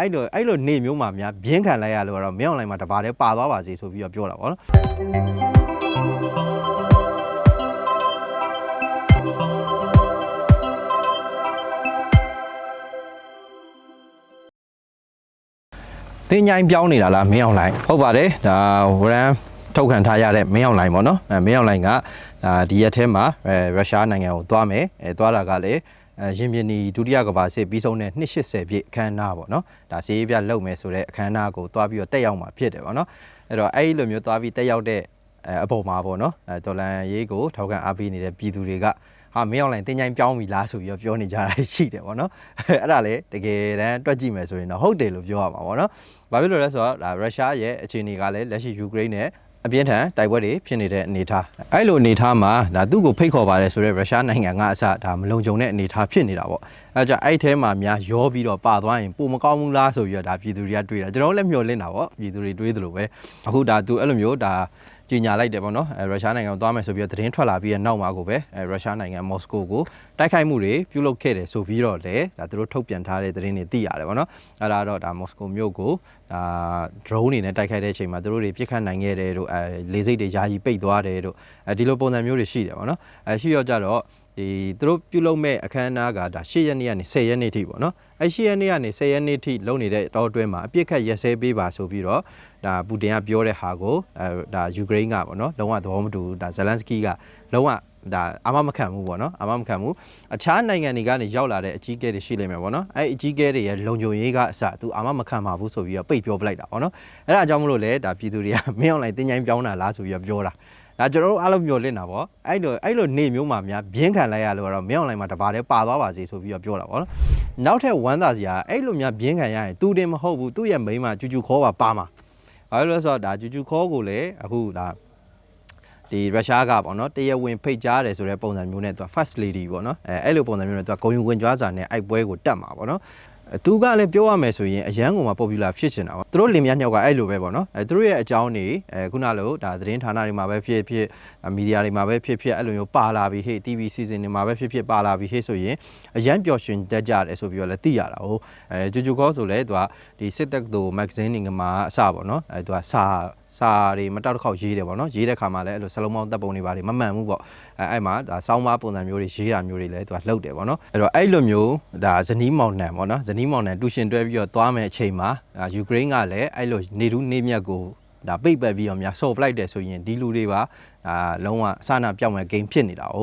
အဲ့လိုအဲ့လိုနေမျိုးမှာများပြင်းခံလိုက်ရလို့ကတော့မင်းအွန်လိုင်းမှာတပါးတည်းပါသွားပါစေဆိုပြီးတော့ပြောတာပေါ့နော်တင်းញိုင်းပြောင်းနေတာလားမင်းအွန်လိုင်းဟုတ်ပါတယ်ဒါဝရန်ထုတ်ခံထားရတဲ့မင်းအွန်လိုင်းပေါ့နော်အဲမင်းအွန်လိုင်းကဒါဒီရက်ထဲမှာအဲရုရှားနိုင်ငံကိုသွားမယ်အဲသွားတာကလည်းအဲ ရင်ပြင်းဒီဒုတိယကမ္ဘာစစ်ပြီးဆုံးတဲ့280ပြည့်အခမ်းအနားပေါ့နော်ဒါစီးရေးပြလုပ်မယ်ဆိုတဲ့အခမ်းအနားကိုသွားပြီးတော့တက်ရောက်မှာဖြစ်တယ်ပေါ့နော်အဲ့တော့အဲ့ဒီလိုမျိုးသွားပြီးတက်ရောက်တဲ့အဲအပေါ်မှာပေါ့နော်အဲဒေါ်လာရေးကိုထောက်ခံအားပေးနေတဲ့ပြည်သူတွေကဟာမင်းအွန်လိုင်းတင်ကြိုင်းပြောင်းပြီလားဆိုပြီးတော့ပြောနေကြတာရှိတယ်ပေါ့နော်အဲ့ဒါလေတကယ်တမ်းတွက်ကြည့်မယ်ဆိုရင်တော့ဟုတ်တယ်လို့ပြောရမှာပေါ့နော်ဘာဖြစ်လို့လဲဆိုတော့ဒါရုရှားရဲ့အခြေအနေကလည်းလက်ရှိယူကရိန်းနဲ့ အပြင်းထန်တိုက်ပွဲတွေဖြစ်နေတဲ့အနေအထားအဲ့လိုအနေအထားမှာဒါသူ့ကိုဖိတ်ခေါ်ပါတယ်ဆိုတော့ရုရှားနိုင်ငံကအစဒါမလုံခြုံတဲ့အနေအထားဖြစ်နေတာပေါ့ အဲကြောင့်အဲ့ထဲမှာများရောပြီးတော့ပါသွားရင်ပုံမကောင်းဘူးလားဆိုပြီးတော့ဒါပြည်သူတွေကတွေးတာကျွန်တော်တို့လည်းမျှော်လင့်တာပေါ့ပြည်သူတွေတွေးသလိုပဲအခုဒါသူအဲ့လိုမျိုးဒါကြီးညာလိုက်တယ်ပေါ့နော်အဲရုရှားနိုင်ငံကိုသွားမယ်ဆိုပြီးတော့သတင်းထွက်လာပြီးတဲ့နောက်မှာကိုပဲအဲရုရှားနိုင်ငံမော်စကိုကိုတိုက်ခိုက်မှုတွေပြုလုပ်ခဲ့တယ်ဆိုပြီးတော့လေဒါသူတို့ထုတ်ပြန်ထားတဲ့သတင်းတွေသိရတယ်ပေါ့နော်အဲ့ဒါတော့ဒါမော်စကိုမြို့ကိုဒါ drone တွေနဲ့တိုက်ခိုက်တဲ့အချိန်မှာသူတို့တွေပြစ်ခတ်နိုင်ခဲ့တယ်တို့အဲလေစိတ်တွေယာယီပိတ်သွားတယ်တို့အဲဒီလိုပုံစံမျိုးတွေရှိတယ်ပေါ့နော်အဲရှိရောကြတော့ ဒီသူတို့ပြုလုပ်မဲ့အခမ်းအနားကဒါ10ရက်နေ့ကနေ10ရက်နေ့ထိပေါ့နော်အဲ10ရက်နေ့ကနေ10ရက်နေ့ထိလုပ်နေတဲ့တောအတွင်းမှာအပြစ်ခတ်ရက်စဲပေးပါဆိုပြီးတော့ဒါပူတင်ကပြောတဲ့ဟာကိုအဲဒါယူကရိန်းကပေါ့နော်လုံးဝသဘောမတူဘူးဒါဇလန်စကီကလုံးဝဒါအာမမခံဘူးပေါ့နော်အာမမခံဘူးအခြားနိုင်ငံတွေကနေရောက်လာတဲ့အကြီးအကဲတွေရှိလိမ့်မယ်ပေါ့နော်အဲအကြီးအကဲတွေရဲ့လုံခြုံရေးကအစသူအာမမခံပါဘူးဆိုပြီးတော့ပိတ်ပြောပလိုက်တာပေါ့နော်အဲဒါကြောင့်မလို့လေဒါပြည်သူတွေကမင်းအွန်လိုင်းတင်ကြိုင်းပြောင်းတာလားဆိုပြီးတော့ပြောတာ ဒါကျွန်တော်တို့အားလုံးမျှော်လင့်တာပေါ့အဲ့လိုအဲ့လိုနေမျိုးမှာများပြင်းခံလိုက်ရလို့ကတော့မင်းအွန်လိုင်းမှာတပါးတည်းပါသွားပါစေဆိုပြီးတော့ပြောတာပေါ့နော်နောက်ထပ်ဝမ်းသာစရာအဲ့လိုများပြင်းခံရရင်သူတင်မဟုတ်ဘူးသူ့ရဲ့မိန်းမကျူကျူခေါ်ပါပါမှာဘာလို့လဲဆိုတော့ဒါကျူကျူခေါ်ကိုလေအခုဒါဒီရုရှားကပေါ့နော်တရားဝင်ဖိတ်ကြားတယ်ဆိုတဲ့ပုံစံမျိုးနဲ့သူက first lady ပေါ့နော်အဲအဲ့လိုပုံစံမျိုးနဲ့သူကဂုံယူဝင်ကြွားစာနဲ့အိုက်ပွဲကိုတက်မှာပေါ့နော်အဲ သူကလည်းပြောရမယ်ဆိုရင်အရန်ကုန်မှာ popular ဖြစ်ချင်တာပေါ့သူတို့လင်မယားနှစ်ယောက်ကအဲ့လိုပဲပေါ့နော်အဲသူတို့ရဲ့အကြောင်းတွေအဲခုနလိုဒါသတင်းဌာနတွေမှာပဲဖြစ်ဖြစ်မီဒီယာတွေမှာပဲဖြစ်ဖြစ်အဲ့လိုမျိုးပါလာပြီဟေ့ TV season တွေမှာပဲဖြစ်ဖြစ်ပါလာပြီဟေ့ဆိုရင်အရန်ပျော်ရွှင်တတ်ကြတယ်ဆိုပြီးတော့လည်းသိရတာဟုတ်အဲဂျူဂျူကောဆိုလဲသူကဒီစစ်တပ်တို့ magazine တွေမှာအစပေါ့နော်အဲသူကစာစာတွေမတောက်တစ်ခေါက်ရေးတယ်ပေါ့နော်ရေးတဲ့ခါမှာလည်းအဲ့လိုစလုံးပေါင်းတပ်ပုံတွေပါတွေမမှန်ဘူးပေါ့အဲအဲ့မှာဒါစောင်းမပုံစံမျိုးတွေရေးတာမျိုးတွေလည်းသူကလှုပ်တယ်ပေါ့နော်အဲ့တော့အဲ့လိုမျိုးဒါဇနီးမောင်နှံပေါ့နော်ဇနီးမောင်နှံတူရှင်တွဲပြီးတော့သွားမယ်အချိန်မှာယူကရိန်းကလည်းအဲ့လိုနေထူးနေမြတ်ကိုဒါပိတ်ပတ်ပြီးတော့များဆော့ပလိုက်တယ်ဆိုရင်ဒီလူတွေပါအာလုံးဝအစနာပြောင်းမဲ့ဂိမ်းဖြစ်နေတာ哦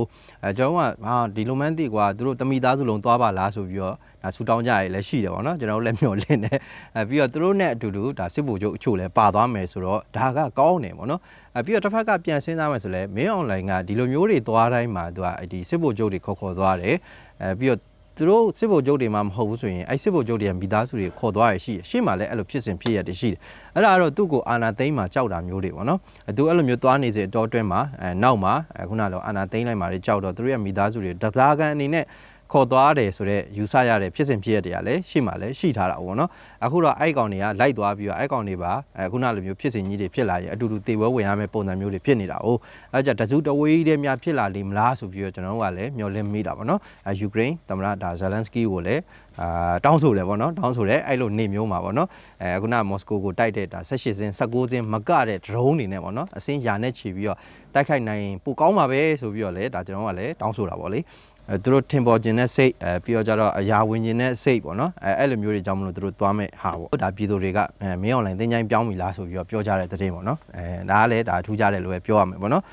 အဲကျွန်တော်ကဟာဒီလိုမှန်းသိကွာသူတို့တမိသားစုလုံးသွားပါလားဆိုပြီးတော့ ဒါဆူတောင်းကြရလည်းရှိတယ်ပေါ့နော်ကျွန်တော်တို့လည်းမျှော်လင့်တယ်အဲပြီးတော့သူတို့နဲ့အတူတူဒါစစ်ဗိုလ်ချုပ်အချို့လည်းပါသွားမယ်ဆိုတော့ဒါကကောင်းတယ်ပေါ့နော်အဲပြီးတော့တစ်ဖက်ကပြန်စဉ်းစားမယ်ဆိုလဲမင်းအွန်လိုင်းကဒီလိုမျိုးတွေသွားတိုင်းမှာသူကဒီစစ်ဗိုလ်ချုပ်တွေခေါ်ခေါ်သွားတယ်အဲပြီးတော့သူတို့စစ်ဗိုလ်ချုပ်တွေမှမဟုတ်ဘူးဆိုရင်အဲ့စစ်ဗိုလ်ချုပ်တွေကမိသားစုတွေခေါ်သွားရရှိတယ်ရှေ့မှာလည်းအဲ့လိုဖြစ်စဉ်ဖြစ်ရတယ်ရှိတယ်အဲ့ဒါကတော့သူ့ကိုအာနာသိန်းမှာကြောက်တာမျိုးတွေပေါ့နော်အဲသူအဲ့လိုမျိုးသွားနေစေအတော်တွင်းမှာအဲနောက်မှာအဲခုနလိုအာနာသိန်းလိုက်မှာတွေကြောက်တော့သူတို့ရဲ့မိသားစုတွေတစားကန်အနေနဲ့ ခေါ်သွားတယ်ဆိုတော့ယူဆရတဲ့ဖြစ်စဉ်ဖြစ်ရတဲ့ကလည်းရှေ့မှာလည်းရှိထားတာပေါ့နော်အခုတော့အဲ့ကောင်တွေကလိုက်သွားပြီးတော့အဲ့ကောင်တွေပါအခုနလိုမျိုးဖြစ်စဉ်ကြီးတွေဖြစ်လာရင်အတူတူတေဝဲဝင်ရမယ့်ပုံစံမျိုးတွေဖြစ်နေတာ哦အဲ့ကြတစုတဝေးတဲ့များဖြစ်လာလိမ့်မလားဆိုပြီးတော့ကျွန်တော်တို့ကလည်းမျှော်လင့်မိတာပေါ့နော်အဲယူကရိန်းသမ္မတဒါဇလန်စကီကိုလည်းအာတောင်းဆိုတယ်ပေါ့နော်တောင်းဆိုတယ်အဲ့လိုနေမျိုးမှာပေါ့နော်အဲအခုနမော်စကိုကိုတိုက်တဲ့ဒါ18စင်း19စင်းမကတဲ့ drone တွေနဲ့ပေါ့နော်အစင်းယာနဲ့ခြေပြီးတော့တိုက်ခိုက်နိုင်ပိုကောင်းပါပဲဆိုပြီးတော့လည်းဒါကျွန်တော်ကလည်းတောင်းဆိုတာပေါ့လေအဲ သူတို့ထင်ပေါ်ခြင်းနဲ့စိတ်အဲပြီးတော့ကြတော့အရာဝင်ခြင်းနဲ့စိတ်ပေါ့နော်အဲအဲ့လိုမျိုးတွေကြောင့်မလို့သူတို့သွားမဲ့ဟာပေါ့ဒါပြည်သူတွေကအဲမင်းအွန်လိုင်းသင်ချိုင်းပြောင်းပြီလားဆိုပြီးတော့ပြောကြတဲ့သတင်းပေါ့နော်အဲဒါကလည်းဒါထူးခြားတယ်လို့ပဲပြောရမယ်ပေါ့နော်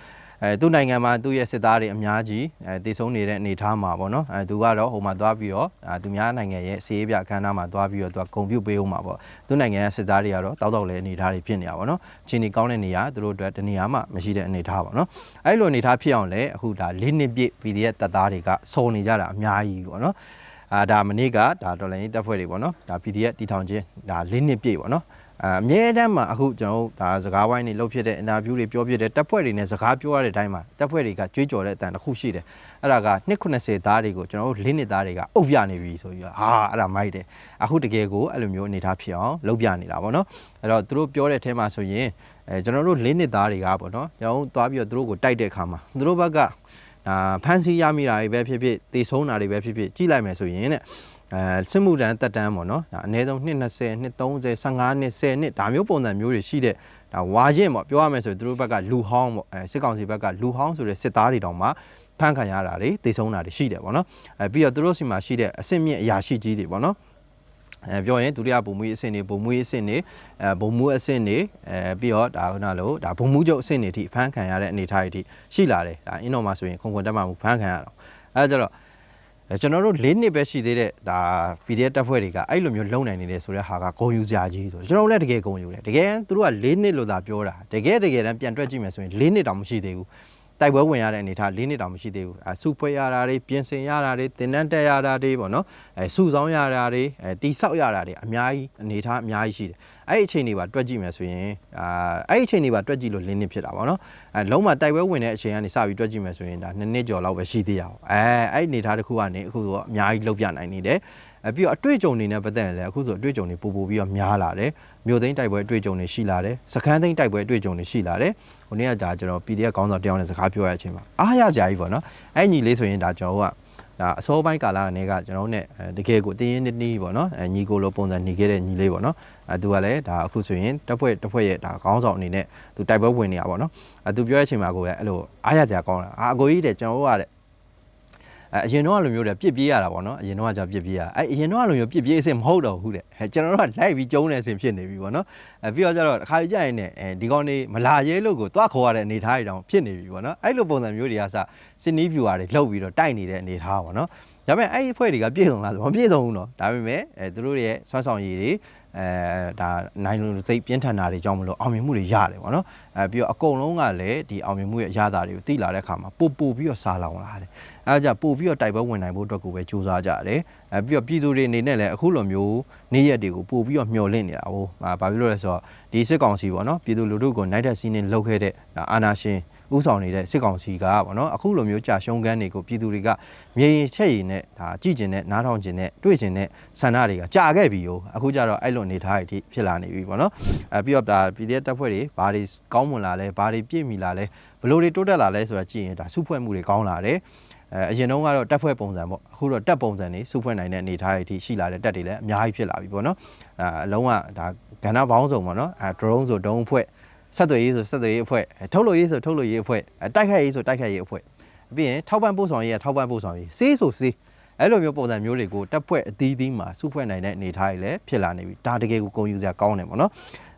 အဲသူ့နိုင်ငံမှာသူ့ရဲ့စစ်သားတွေအများကြီးအဲတည်ဆုံးနေတဲ့အနေအထားမှာပေါ့နော်အဲသူကတော့ဟိုမှာသွားပြီးတော့အဲသူများနိုင်ငံရဲ့စီးရေးပြအခမ်းအနားမှာသွားပြီးတော့သူကဂုံပြုတ်ပေးအောင်မှာပေါ့သူ့နိုင်ငံရဲ့စစ်သားတွေကတော့တောက်တောက်လဲအနေအထားတွေဖြစ်နေတာပေါ့နော်အချိန်ကြီးကောင်းတဲ့နေရာသူတို့အတွက်တနေရာမှမရှိတဲ့အနေအထားပေါ့နော်အဲ့လိုအနေအထားဖြစ်အောင်လဲအခုဒါ၄နှစ်ပြည့် PDF တပ်သားတွေကစုံနေကြတာအများကြီးပေါ့နော်အာဒါမနေ့ကဒါဒေါ်လာရင်းတပ်ဖွဲ့တွေပေါ့နော်ဒါ PDF တီထောင်ခြင်းဒါ၄နှစ်ပြည့်ပေါ့နော် အအမြဲတမ်းမှာအခုကျွန်တော်တို့ဒါစကားဝိုင်းတွေလုပ်ဖြစ်တဲ့အင်တာဗျူးတွေပြောဖြစ်တဲ့တပ်ဖွဲ့တွေနဲ့စကားပြောရတဲ့အတိုင်းမှာတပ်ဖွဲ့တွေကကြွေးကြော်တဲ့အတန်တစ်ခုရှိတယ်အဲ့ဒါက290သားတွေကိုကျွန်တော်တို့၄နှစ်သားတွေကအုပ်ပြနေပြီဆိုပြီးတော့ဟာအဲ့ဒါမိုက်တယ်အခုတကယ်ကိုအဲ့လိုမျိုးအနေထားဖြစ်အောင်လုပ်ပြနေတာပေါ့နော်အဲ့တော့သူတို့ပြောတဲ့အထဲမှာဆိုရင်အဲကျွန်တော်တို့၄နှစ်သားတွေကပေါ့နော်ကျွန်တော်တို့သွားပြီးတော့သူတို့ကိုတိုက်တဲ့အခါမှာသူတို့ဘက်ကဒါဖန်စီရမိတာတွေပဲဖြစ်ဖြစ်တေဆုံးတာတွေပဲဖြစ်ဖြစ်ကြည့်လိုက်မယ်ဆိုရင်တဲ့ အဲစစ်မှုတန်းတက်တန်းပေါ့နော်ဒါအနည်းဆုံးနှစ်20နှစ်30 15နှစ်10နှစ်ဒါမျိုးပုံစံမျိုးတွေရှိတဲ့ဒါဝါရင်ပေါ့ပြောရမယ်ဆိုရင်သူတို့ဘက်ကလူဟောင်းပေါ့အဲစစ်ကောင်စီဘက်ကလူဟောင်းဆိုတဲ့စစ်သားတွေတောင်မှဖမ်းခံရတာတွေတေဆုံးတာတွေရှိတယ်ပေါ့နော်အဲပြီးတော့သူတို့စီမှာရှိတဲ့အဆင့်မြင့်အရာရှိကြီးတွေပေါ့နော်အဲပြောရင်ဒုတိယဘုံမူကြီးအဆင့်တွေဘုံမူကြီးအဆင့်တွေအဲဘုံမူအဆင့်တွေအဲပြီးတော့ဒါခုနလို့ဒါဘုံမူချုပ်အဆင့်တွေအထိဖမ်းခံရတဲ့အနေအထားတွေအထိရှိလာတယ်ဒါအင်းတော်မှာဆိုရင်ခုံခွန်တက်မှမူဖမ်းခံရတော့အဲဒါကြတော့အဲ ကျွန်တော်တို့၄နှစ်ပဲရှိသေးတဲ့ဒါ PDF တပ်ဖွဲ့တွေကအဲ့လိုမျိုးလုံနိုင်နေတယ်ဆိုတဲ့ဟာကဂုံယူစရာကြီးဆိုကျွန်တော်တို့လည်းတကယ်ဂုံယူတယ်တကယ်သူတို့က၄နှစ်လို့သာပြောတာတကယ်တကယ်တမ်းပြန်တွက်ကြည့်မယ်ဆိုရင်၄နှစ်တောင်မရှိသေးဘူး တိုက်ပွဲဝင်ရတဲ့အနေထား၄နှစ်တောင်မရှိသေးဘူးအဲစုဖွဲ့ရတာတွေပြင်ဆင်ရတာတွေတင်တန်းတက်ရတာတွေပေါ့နော်အဲစုဆောင်းရတာတွေအဲတိဆောက်ရတာတွေအများကြီးအနေထားအများကြီးရှိတယ်အဲ့ဒီအချိန်တွေပါတွက်ကြည့်မယ်ဆိုရင်အာအဲ့ဒီအချိန်တွေပါတွက်ကြည့်လို့လင်းနှစ်ဖြစ်တာပေါ့နော်အဲလုံးဝတိုက်ပွဲဝင်တဲ့အချိန်ကနေစပြီးတွက်ကြည့်မယ်ဆိုရင်ဒါနှစ်နှစ်ကျော်လောက်ပဲရှိသေးရအောင်အဲအဲ့ဒီအနေထားတစ်ခုကနေအခုဆိုတော့အများကြီးလောက်ပြနိုင်နေတယ်အဲပြီးတော့အတွေ့အကြုံတွေနဲ့ပတ်သက်ရင်လည်းအခုဆိုအတွေ့အကြုံတွေပို့ပို့ပြီးတော့များလာတယ် မြို့သိမ်းတိုက်ပွဲအတွေ့အကြုံတွေရှိလာတယ်စခန်းသိမ်းတိုက်ပွဲအတွေ့အကြုံတွေရှိလာတယ်ဟိုနေ့ကဒါကျွန်တော် PDF ကောင်းဆောင်တယောက်နဲ့စကားပြောရတဲ့အချိန်မှာအားရကြကြီးပေါ့နော်အဲ့ညီလေးဆိုရင်ဒါကျွန်တော်တို့ကဒါအစောပိုင်းကာလကနေကကျွန်တော်တို့ ਨੇ တကယ်ကိုတင်းရင်တင်းပေါ့နော်အဲညီကိုလိုပုံစံနေခဲ့တဲ့ညီလေးပေါ့နော်အဲသူကလည်းဒါအခုဆိုရင်တပ်ဖွဲ့တပ်ဖွဲ့ရဲ့ဒါကောင်းဆောင်အနေနဲ့သူတိုက်ပွဲဝင်နေတာပေါ့နော်အဲသူပြောတဲ့အချိန်မှာကိုယ်ကအဲ့လိုအားရကြကောင်းတာအာအကိုကြီးတဲ့ကျွန်တော်တို့ကတဲ့ အဲအရင်တော့လိုမျိုးတဲ့ပြစ်ပြေးရတာပေါ့နော်အရင်တော့ကကြာပြစ်ပြေးရအဲအရင်တော့လိုမျိုးပြစ်ပြေးအစ်စ်မဟုတ်တော့ဘူးတဲ့အဲကျွန်တော်တို့ကလိုက်ပြီးကျုံးနေအစ်စ်ဖြစ်နေပြီပေါ့နော်အဲပြီးတော့ကျတော့တစ်ခါကြာရင်ねအဲဒီကောင်နေမလာရဲလို့ကိုသွားခေါ်ရတဲ့အနေထားတွေတောင်ဖြစ်နေပြီပေါ့နော်အဲ့လိုပုံစံမျိုးတွေကစစနီးပြူရာတွေလှုပ်ပြီးတော့တိုက်နေတဲ့အနေထားပေါ့နော် ဒါပေမဲ့အဲ့ဒီအဖွဲ့တွေကပြည့်စုံလားဆိုမပြည့်စုံဘူးနော်ဒါပေမဲ့အဲသူတို့ရဲ့ဆွမ်းဆောင်ရည်တွေအဲဒါနိုင်လို့စိတ်ပြင်းထန်တာတွေကြောင့်မလို့အောင်မြင်မှုတွေရတယ်ပေါ့နော်အဲပြီးတော့အကုန်လုံးကလည်းဒီအောင်မြင်မှုရဲ့အရသာတွေကိုသိလာတဲ့အခါမှာပို့ပို့ပြီးတော့စားလောင်လာတယ်အဲဒါကြောင့်ပို့ပြီးတော့တိုက်ပွဲဝင်နိုင်ဖို့အတွက်ကိုပဲစူးစမ်းကြတယ်အဲပြီးတော့ပြည်သူတွေအနေနဲ့လည်းအခုလိုမျိုးနေ့ရက်တွေကိုပို့ပြီးတော့မျှော်လင့်နေတာဟိုဘာဖြစ်လို့လဲဆိုတော့ဒီစစ်ကောင်စီပေါ့နော်ပြည်သူလူထုကိုနိုင်တဲ့စီးနေလောက်ခဲ့တဲ့အာနာရှင် ဥဆောင်နေတဲ့စစ်ကောင်စီကပေါ့နော်အခုလိုမျိုးကြာရှုံးကန်းတွေကိုပြည်သူတွေကမြေရင်ချက်ရည်နဲ့ဒါကြည်ကျင်တဲ့နားထောင်ကျင်တဲ့တွေ့ကျင်တဲ့ဆန္ဒတွေကကြာခဲ့ပြီဟိုအခုကျတော့အဲ့လိုအနေထားတွေဖြစ်လာနေပြီပေါ့နော်အဲပြီးတော့ဒါ PDF တပ်ဖွဲ့တွေဘာတွေကောင်းမွန်လာလဲဘာတွေပြည့်မီလာလဲဘလို့တွေတိုးတက်လာလဲဆိုတာကြည့်ရင်ဒါစုဖွဲ့မှုတွေကောင်းလာတယ်အဲအရင်တုန်းကတော့တက်ဖွဲ့ပုံစံပေါ့အခုတော့တက်ပုံစံတွေစုဖွဲ့နိုင်တဲ့အနေအထားတွေအထိရှိလာတဲ့တက်တွေလည်းအများကြီးဖြစ်လာပြီပေါ့နော်အဲအလုံးဝဒါကဏ္ဍပေါင်းစုံပေါ့နော်အဲ drone ဆို drone ဖွဲ့ ဆက်သွယ်ရေးဆိုဆက်သွယ်ရေးအဖွဲ့အဲထုတ်လို့ရေးဆိုထုတ်လို့ရေးအဖွဲ့အဲတိုက်ခိုက်ရေးဆိုတိုက်ခိုက်ရေးအဖွဲ့ပြီးရင်ထောက်ပံ့ပို့ဆောင်ရေးကထောက်ပံ့ပို့ဆောင်ရေးစေးဆိုစေးအဲ့လိုမျိုးပုံစံမျိုးတွေကိုတက်ဖွဲ့အသီးသီးမှာစုဖွဲ့နိုင်တဲ့အနေအထားတွေလည်းဖြစ်လာနေပြီဒါတကယ်ကိုဂုဏ်ယူစရာကောင်းတယ်ပေါ့နော်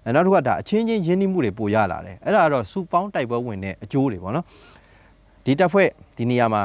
အဲနောက်တစ်ခုကဒါအချင်းချင်းရင်းနှီးမှုတွေပိုရလာတယ်အဲ့ဒါကတော့စုပေါင်းတိုက်ပွဲဝင်တဲ့အကျိုးတွေပေါ့နော်ဒီတက်ဖွဲ့ဒီနေရာမှာ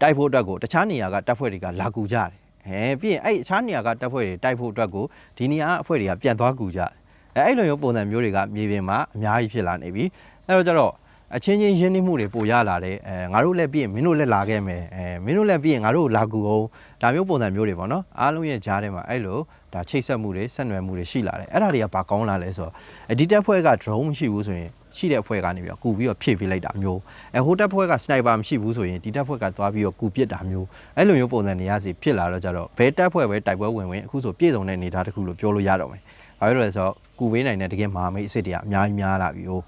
တိုက်ဖို့အတွက်ကိုတခြားနေရာကတပ်ဖွဲ့တွေကလာကူကြတယ်။ဟဲပြီးရင်အဲ့အခြားနေရာကတပ်ဖွဲ့တွေတိုက်ဖို့အတွက်ကိုဒီနေရာကအဖွဲ့တွေကပြန်သွားကူကြတယ်။ အဲအဲ့လိုမျိုးပုံစံမျိုးတွေကမြေပြင်မှာအများကြီးဖြစ်လာနေပြီ။အဲ့တော့ကျတော့အချင်းချင်းရင်းနှီးမှုတွေပိုရလာတယ်အဲငါတို့လည်းပြီးရင်မင်းတို့လည်းလာခဲ့မယ်အဲမင်းတို့လည်းပြီးရင်ငါတို့လာကူအောင်ဒါမျိုးပုံစံမျိုးတွေပေါ့နော်အားလုံးရဲ့ကြားထဲမှာအဲ့လိုဒါချိတ်ဆက်မှုတွေဆက်နွယ်မှုတွေရှိလာတယ်အဲ့ဒါတွေကဘာကောင်းလာလဲဆိုတော့အဒီတက်ဖွဲ့က drone မရှိဘူးဆိုရင်ရှိတဲ့အဖွဲ့ကနေပြီးတော့ကူပြီးတော့ဖြည့်ပေးလိုက်တာမျိုးအဲဟိုတက်ဖွဲ့က sniper မရှိဘူးဆိုရင်ဒီတက်ဖွဲ့ကသွားပြီးတော့ကူပစ်တာမျိုးအဲ့လိုမျိုးပုံစံနေရစီဖြစ်လာတော့ကြတော့ဘယ်တက်ဖွဲ့ပဲတိုက်ပွဲဝင်ဝင်အခုဆိုပြည်စုံတဲ့အနေအထားတစ်ခုလို့ပြောလို့ရတော့မယ် ဘာဖြစ်လို့လဲဆိုတော့ကူပေးနိုင်တဲ့တကယ်မဟာမိတ်အစ်စ်တွေကအများကြီးများလာပြီဟို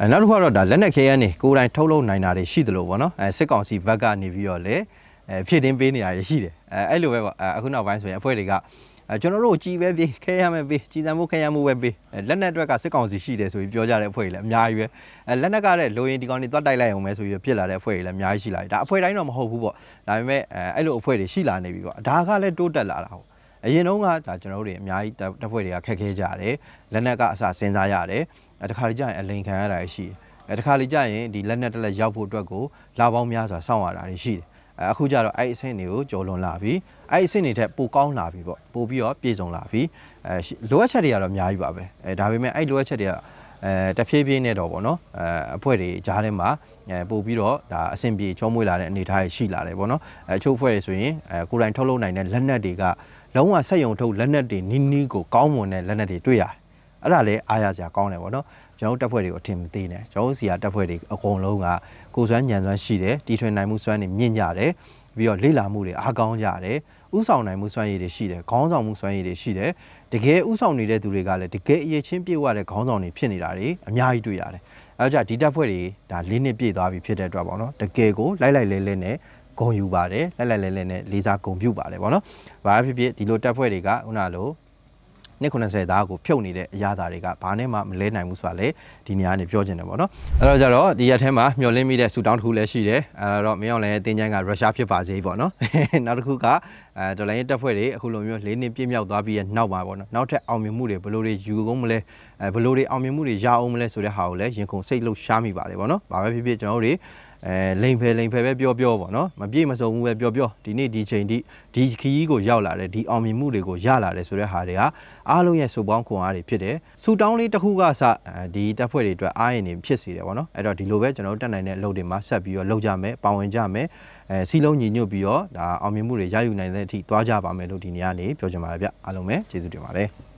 အဲနောက်တစ်ခုကတော့ဒါလက်နက်ခဲယမ်းတွေကိုယ်တိုင်ထုတ်လုပ်နိုင်တာတွေရှိသလိုပေါ့နော်အဲစစ်ကောင်စီဘက်ကနေပြီးတော့လည်းအဲဖြည့်တင်းပေးနေတာတွေရှိတယ်အဲအဲ့လိုပဲပေါ့အဲအခုနောက်ပိုင်းဆိုရင်အဖွဲ့တွေကအဲကျွန်တော်တို့ကြီးပဲပေးခဲရမယ်ပေးကြီးစံမှုခဲရမှုပဲပေးအဲလက်နက်အတွက်ကစစ်ကောင်စီရှိတယ်ဆိုပြီးပြောကြတဲ့အဖွဲ့တွေလည်းအများကြီးပဲအဲလက်နက်ကတဲ့လိုရင်ဒီကောင်တွေသွားတိုက်လိုက်အောင်ပဲဆိုပြီးဖြစ်လာတဲ့အဖွဲ့တွေလည်းအများကြီးရှိလာတယ်ဒါအဖွဲ့တိုင်းတော့မဟုတ်ဘူးပေါ့ဒါပေမဲ့အဲအဲ့လိုအဖွဲ့တွေရှိလာနေပြီပေါ့ဒါကလည်းတိုးတက်လာတာဟုတ် အရင်တုန်းကဒါကျွန်တော်တို့တွေအများကြီးတပ်ဖွဲ့တွေကခက်ခဲကြတယ်လက်နက်ကအစစဉ်းစားရတယ်အဲတခါတလေကြာရင်အလိန်ခံရတာရှိတယ်အဲတခါလေကြာရင်ဒီလက်နက်တစ်လက်ရောက်ဖို့အတွက်ကိုလာပေါင်းများစွာစောင့်ရတာတွေရှိတယ်အဲအခုကျတော့အဲ့အဆင့်တွေကိုကျော်လွန်လာပြီအဲ့အဆင့်တွေထက်ပိုကောင်းလာပြီပေါ့ပိုပြီးတော့ပြည့်စုံလာပြီအဲလိုအပ်ချက်တွေကတော့အများကြီးပါပဲအဲဒါပေမဲ့အဲ့လိုအပ်ချက်တွေကအဲတဖြည်းဖြည်းနဲ့တော့ဗောနော်အဲအဖွဲ့တွေကြားထဲမှာအဲပို့ပြီးတော့ဒါအဆင်ပြေချောမွေးလာတဲ့အနေအထားတွေရှိလာတယ်ဗောနော်အဲအချို့အဖွဲ့တွေဆိုရင်အဲကိုယ်တိုင်ထုတ်လုပ်နိုင်တဲ့လက်နက်တွေက လုံးဝစက်ယုံထုတ်လက်နက်တွေနီးနီးကိုကောင်းမွန်တဲ့လက်နက်တွေတွေ့ရတယ်အဲ့ဒါလည်းအားရစရာကောင်းတယ်ဗောနော်ကျွန်တော်တို့တပ်ဖွဲ့တွေကိုအထင်မသေးနဲ့ကျွန်တော်တို့စီကတပ်ဖွဲ့တွေအကုန်လုံးကကိုယ်စွမ်းညံစွမ်းရှိတယ်တီထွင်နိုင်မှုစွမ်းတွေမြင့်ကြတယ်ပြီးတော့လေ့လာမှုတွေအားကောင်းကြတယ်ဥဆောင်နိုင်မှုစွမ်းရည်တွေရှိတယ်ခေါင်းဆောင်မှုစွမ်းရည်တွေရှိတယ်တကယ်ဥဆောင်နေတဲ့သူတွေကလည်းတကယ်အရေးချင်းပြေဝတဲ့ခေါင်းဆောင်တွေဖြစ်နေတာတွေအများကြီးတွေ့ရတယ်အဲဒါကြောင့်ဒီတပ်ဖွဲ့တွေဒါလေးနှစ်ပြည့်သွားပြီဖြစ်တဲ့အတွက်ပေါ့နော်တကယ်ကိုလိုက်လိုက်လဲလဲနဲ့ ဂုဏ်ယူပါတယ်လက်လက်လဲလဲနဲ့လေးစားဂုဏ်ပြုပါတယ်ဗောနော်ဘာဖြစ်ဖြစ်ဒီလိုတက်ဖွဲ့တွေကခုနလိုနှစ်90သားကိုဖြုတ်နေတဲ့အရာသားတွေကဘာနဲ့မှမလဲနိုင်ဘူးဆိုတာလေဒီနေရာကနေပြောချင်တယ်ဗောနော်အဲ့တော့ကြတော့ဒီရက်ထဲမှာမျောလင်းမိတဲ့ဆူတောင်းတစ်ခုလည်းရှိတယ်အဲ့တော့မင်းအောင်လည်းတင်းချမ်းကရုရှားဖြစ်ပါစေဗောနော်နောက်တစ်ခုကအဲဒေါ်လာရင်းတက်ဖွဲ့တွေအခုလိုမျိုး၄နှစ်ပြည့်မြောက်သွားပြီးရဲ့နောက်မှာဗောနော်နောက်ထပ်အောင်မြင်မှုတွေဘယ်လိုတွေယူကုန်မလဲအဲဘယ်လိုတွေအောင်မြင်မှုတွေရအောင်မလဲဆိုတဲ့ဟာကိုလည်းရင်ခုန်စိတ်လှုပ်ရှားမိပါတယ်ဗောနော်ဘာပဲဖြစ်ဖြစ်ကျွန်တော်တို့တွေ အဲလိန်ဖယ်လိန်ဖယ်ပဲပြောပြောပေါ့နော်မပြည့်မစုံဘူးပဲပြောပြောဒီနေ့ဒီချိန်ဒီဒီခီးကိုရောက်လာတယ်ဒီအောင်မြင်မှုတွေကိုရလာတယ်ဆိုတဲ့ဟာတွေကအားလုံးရဲ့စုပေါင်းခွန်အားတွေဖြစ်တယ်စူတောင်းလေးတစ်ခုကစအဲဒီတက်ဖွဲ့တွေအတွက်အားရင်နေဖြစ်စေတယ်ပေါ့နော်အဲ့တော့ဒီလိုပဲကျွန်တော်တို့တက်နိုင်တဲ့အလုပ်တွေမှာဆက်ပြီးတော့လုပ်ကြမယ်ပါဝင်ကြမယ်အဲစီလုံးညီညွတ်ပြီးတော့ဒါအောင်မြင်မှုတွေရယူနိုင်တဲ့အထိသွားကြပါမယ်လို့ဒီနေ့ကနေပြောချင်ပါတယ်ဗျအားလုံးပဲကျေးဇူးတင်ပါတယ်